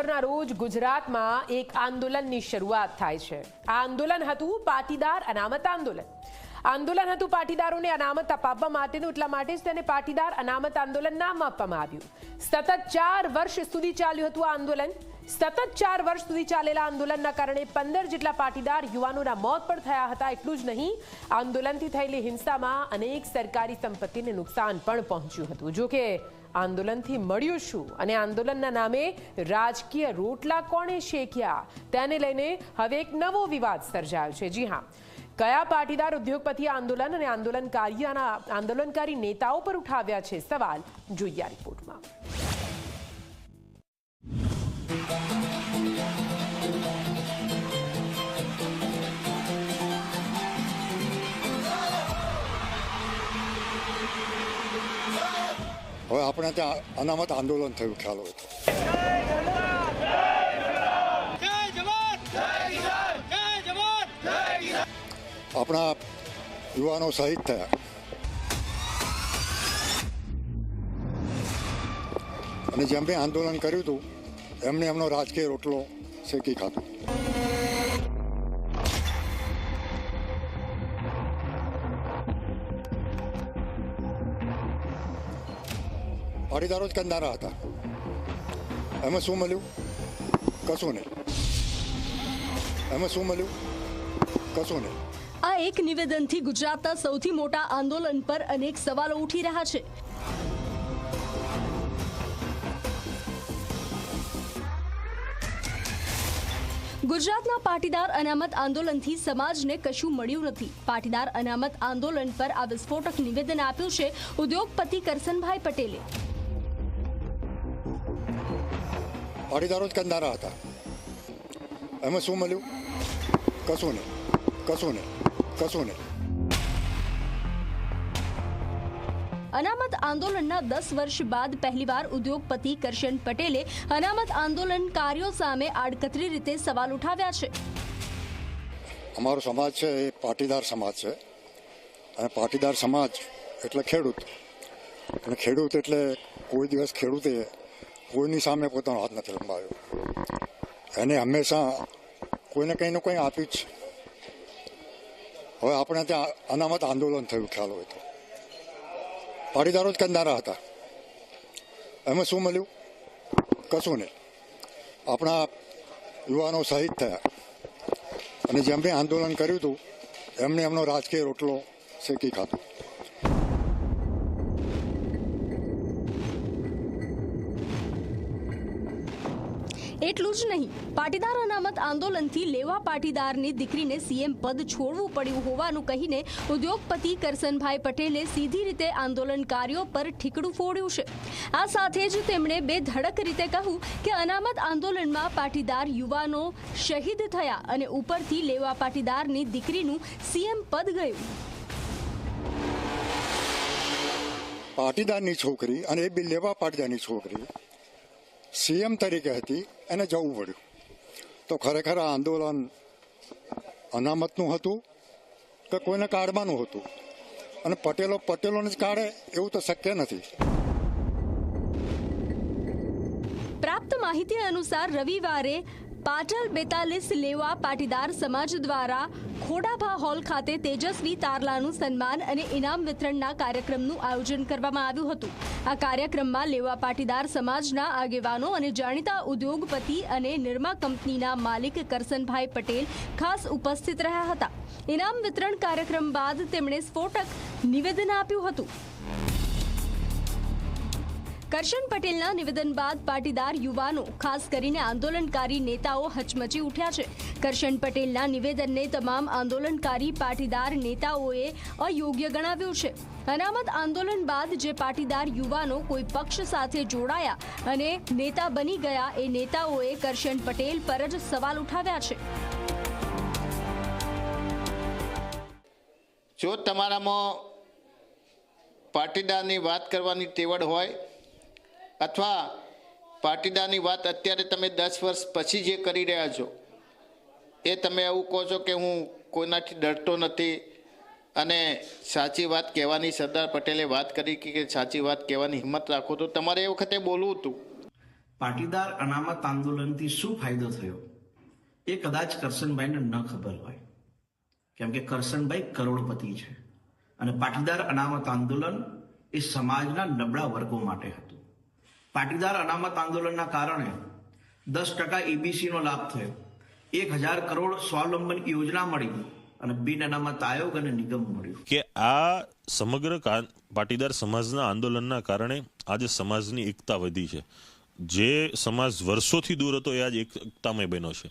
પંદરના રોજ ગુજરાતમાં એક આંદોલનની શરૂઆત થાય છે. આ આંદોલન હતું પાટીદાર અનામત આંદોલન. આંદોલન હતું પાટીદારોને અનામત અપાવવા માટેનું, એટલા માટે જ તેને પાટીદાર અનામત આંદોલન નામ આપવામાં આવ્યું. સતત ચાર વર્ષ સુધી ચાલ્યું હતું આ આંદોલન. સતત ચાર વર્ષ સુધી ચાલેલા આંદોલનના કારણે પંદર જેટલા પાટીદાર યુવાનોના મોત પણ થયા હતા, એટલું જ નહીં, આંદોલનથી થયેલી હિંસામાં અનેક સરકારી સંપત્તિને નુકસાન પણ પહોંચ્યું હતું. જો કે આંદોલનથી મળ્યું શું? અને આંદોલનના નામે રાજકીય રોટલા કોણે શેક્યા? તેને લઈને હવે એક નવો વિવાદ સર્જાયો છે. જી હા. કયા પાટીદાર ઉદ્યોગપતિ આંદોલન અને આંદોલનકારીના આંદોલનકારી નેતાઓ પર ઉઠાવ્યા છે? સવાલ જોઈએ આ રિપોર્ટમાં. હવે આપણે ત્યાં અનામત આંદોલન થયું, ખ્યાલ હોય આપણા યુવાનો શહીદ થયા. અને જેમ બી આંદોલન કર્યું હતું, એમને એમનો રાજકીય રોટલો શેકી ખાધો. પાટીદારો જ કંદારા હતા એમાં શું મળ્યું કશું નહીં એમાં શું મળ્યું કશું નહીં આ એક નિવેદનથી ગુજરાતના સૌથી મોટા આંદોલન પર અનેક સવાલો ઉઠી રહ્યા છે ગુજરાતના પાટીદાર અનામત આંદોલનથી સમાજને કશું મળ્યું નથી પાટીદાર અનામત આંદોલન પર આ વિસ્ફોટક નિવેદન આપ્યું છે ઉદ્યોગપતિ કરસનભાઈ પટેલે પાટીદારો જ કંધારા હતા એમાં શું મળ્યું કશું નહીં કશું નહીં કશું નહીં અનામત આંદોલનના દસ વર્ષ બાદ પહેલીવાર ઉદ્યોગપતિ કરશન પટેલે અનામત આંદોલનકારીઓ સામે આડકતરી રીતે સવાલ ઉઠાવ્યા છે. અમારો સમાજ છે એ પાટીદાર સમાજ છે. અને પાટીદાર સમાજ એટલે ખેડૂત. અને ખેડૂત એટલે કોઈ દિવસ ખેડૂતે કોઈની સામે પોતાનો હાથ નથી લંબાવ્યો. એને હંમેશા કોઈને કંઈ નું કંઈ આપ્યું જ હવે આપણે ત્યાં અનામત આંદોલન થયું, ખ્યાલ હોય તો. પાટીદારો જ કંદારા હતા. એમાં શું મળ્યું? કશું નહીં. આપણા યુવાનો શહીદ થયા. અને જેમ બી આંદોલન કર્યું હતું, એમને એમનો રાજકીય રોટલો શેકી ખાધો. એટલું જ નહીં. પાટીદાર અનામત આંદોલનથી લેવા પાટીદારની દીકરીને સીએમ પદ છોડવું પડ્યું હોવાનું કહીને ઉદ્યોગપતિ કરસનભાઈ પટેલે સીધી રીતે આંદોલનકારીઓ પર ઠીકડું ફોડ્યું છે. આ સાથે જ તેમણે બે ધડક રીતે કહ્યું કે અનામત આંદોલનમાં પાટીદાર યુવાનો શહીદ થયા અને ઉપરથી લેવા પાટીદારની દીકરીનું સીએમ પદ ગયું. પાટીદારની છોકરી અને એ બી લેવા પાટીદારની છોકરી સીએમ તરીકે હતી એને જવું પડ્યું તો ખરેખર આ આંદોલન અનામતનું હતું કે કોઈને કાઢવાનું હતું અને પટેલો પટેલોને જ કાઢે એવું તો શક્ય નથી પ્રાપ્ત માહિતી અનુસાર રવિવારે પાટલ બેતાલીસ લેવા પાટીદાર સમાજ દ્વારા ખોડાભા હોલ ખાતે તેજસ્વી તારલાનું સન્માન અને ઇનામ વિતરણના કાર્યક્રમનું આયોજન કરવામાં આવ્યું હતું. આ કાર્યક્રમમાં લેવા પાટીદાર સમાજના આગેવાનો અને જાણીતા ઉદ્યોગપતિ અને નિર્મા કંપનીના માલિક કરસનભાઈ પટેલ ખાસ ઉપસ્થિત રહ્યા હતા. ઇનામ વિતરણ કાર્યક્રમ બાદ તેમણે સ્ફોટક નિવેદન આપ્યું હતું. કરશન પટેલના નિવેદન બાદ પાટીદાર યુવાનો, ખાસ કરીને આંદોલનકારી નેતાઓ હચમચી ઉઠ્યા છે. કરશન પટેલના નિવેદનને તમામ આંદોલનકારી પાટીદાર નેતાઓએ અયોગ્ય ગણાવ્યું છે. અનામત આંદોલન બાદ જે પાટીદાર યુવાનો કોઈ પક્ષ સાથે જોડાયા અને નેતા બની ગયા, એ નેતાઓએ કરશન પટેલ પર જ સવાલ ઉઠાવ્યા છે. જો તમારામાં પાટીદારની વાત કરવાની તેવડ હોય અથવા પાટીદારની વાત અત્યારે તમે દસ વર્ષ પછી જે કરી રહ્યા છો, એ તમે એવું કહો છો કે હું કોઈનાથી ડરતો નથી? અને સાચી વાત કહેવાની સરદાર પટેલે વાત કરી કે સાચી વાત કહેવાની હિંમત રાખો તો તમારે એ વખતે બોલવું હતું. પાટીદાર અનામત આંદોલનથી શું ફાયદો થયો? એ કદાચ કરશનભાઈને ન ખબર હોય, કેમ કે કરશનભાઈ કરોડપતિ છે અને પાટીદાર અનામત આંદોલન એ સમાજના નબળા વર્ગો માટે હતું. પાટીદાર અનામત આંદોલનના કારણે દસ ટકા ઈબીસીનો લાભ થયો. એક હજાર કરોડ સ્વાવલંબન યોજના મળી અને બિન અનામત આયોગ અને નિગમ મળ્યું. કે આ સમગ્ર પાટીદાર સમાજના આંદોલનના કારણે આજે સમાજની એકતા વધી છે. જે સમાજ વર્ષોથી દૂર હતો એ આજ એક- એકતામય બન્યો છે.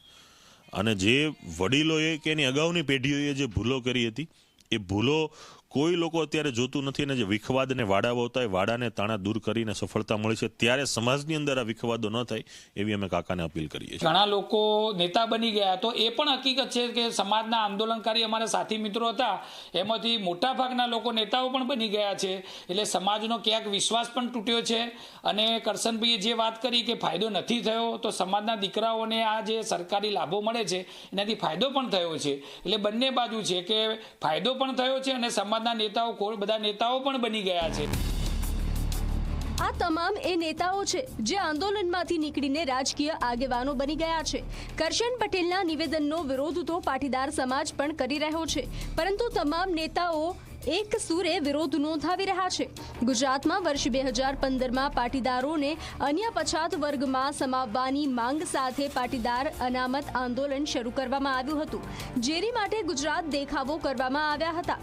અને જે વડીલોએ કે એની અગાઉની પેઢીઓએ જે ભૂલો કરી હતી, એ ભૂલો કોઈ લોકો અત્યારે જોતું નથી અને જે વિખવાદ અને વાડાઓ હતા, એ વાડાને તાણા દૂર કરીને સફળતા મળી છે. ત્યારે સમાજની અંદર આ વિખવાદો ન થાય એવી અમે કાકાને અપીલ કરીએ છીએ. ઘણા લોકો નેતા બની ગયા તો એ પણ હકીકત છે કે સમાજના આંદોલનકારી અમારા સાથી મિત્રો હતા, એમાંથી મોટા ભાગના લોકો નેતાઓ પણ બની ગયા છે. એટલે સમાજનો ક્યાંક વિશ્વાસ પણ તૂટ્યો છે અને કરશનભાઈએ જે વાત કરી કે ફાયદો નથી થયો, તો સમાજના દીકરાઓને આ જે સરકારી લાભો મળે છે, એનાથી ફાયદો પણ થયો છે. એટલે બંને બાજુ છે કે ફાયદો પણ થયો છે અને સમાજના નેતાઓ બધા નેતાઓ પણ બની ગયા છે. આ તમામ એ નેતાઓ છે જે આંદોલનમાંથી નીકળીને રાજકીય આગેવાનો બની ગયા છે. કરશન પટેલના નિવેદનનો વિરોધ તો પાટીદાર સમાજ પણ કરી રહ્યો છે. પરંતુ તમામ નેતાઓ એક સુરે વિરોધ નોંધાવી રહ્યા છે. ગુજરાતમાં વર્ષ બે હજાર પંદરમાં પાટીદારોને અન્ય પછાત વર્ગમાં સમાવવાની માંગ સાથે પાટીદાર અનામત આંદોલન શરૂ કરવામાં આવ્યું હતું. જેની માટે ગુજરાત દેખાવો કરવામાં આવ્યા હતા.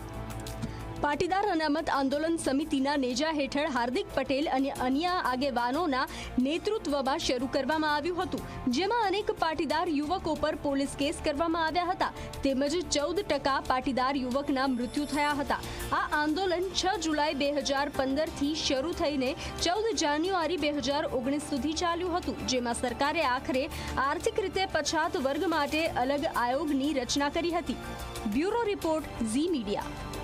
પાટીદાર અનામત આંદોલન સમિતિના નેજા હેઠળ હાર્દિક પટેલ અને અન્ય આગેવાનોના નેતૃત્વમાં શરૂ કરવામાં આવ્યું હતું, જેમાં અનેક પાટીદાર યુવકો પર પોલીસ કેસ કરવામાં આવ્યા હતા. તેમજ ચૌદ ટકા પાટીદાર યુવકના મૃત્યુ થયા હતા. આ આંદોલન છ જુલાઈ બે હજાર પંદરથી શરૂ થઈને ચૌદ જાન્યુઆરી બે હજાર ઓગણીસ સુધી ચાલ્યું હતું, જેમાં સરકારે આખરે આર્થિક રીતે પછાત વર્ગ માટે અલગ આયોગની રચના કરી હતી. Bureau report Zee media.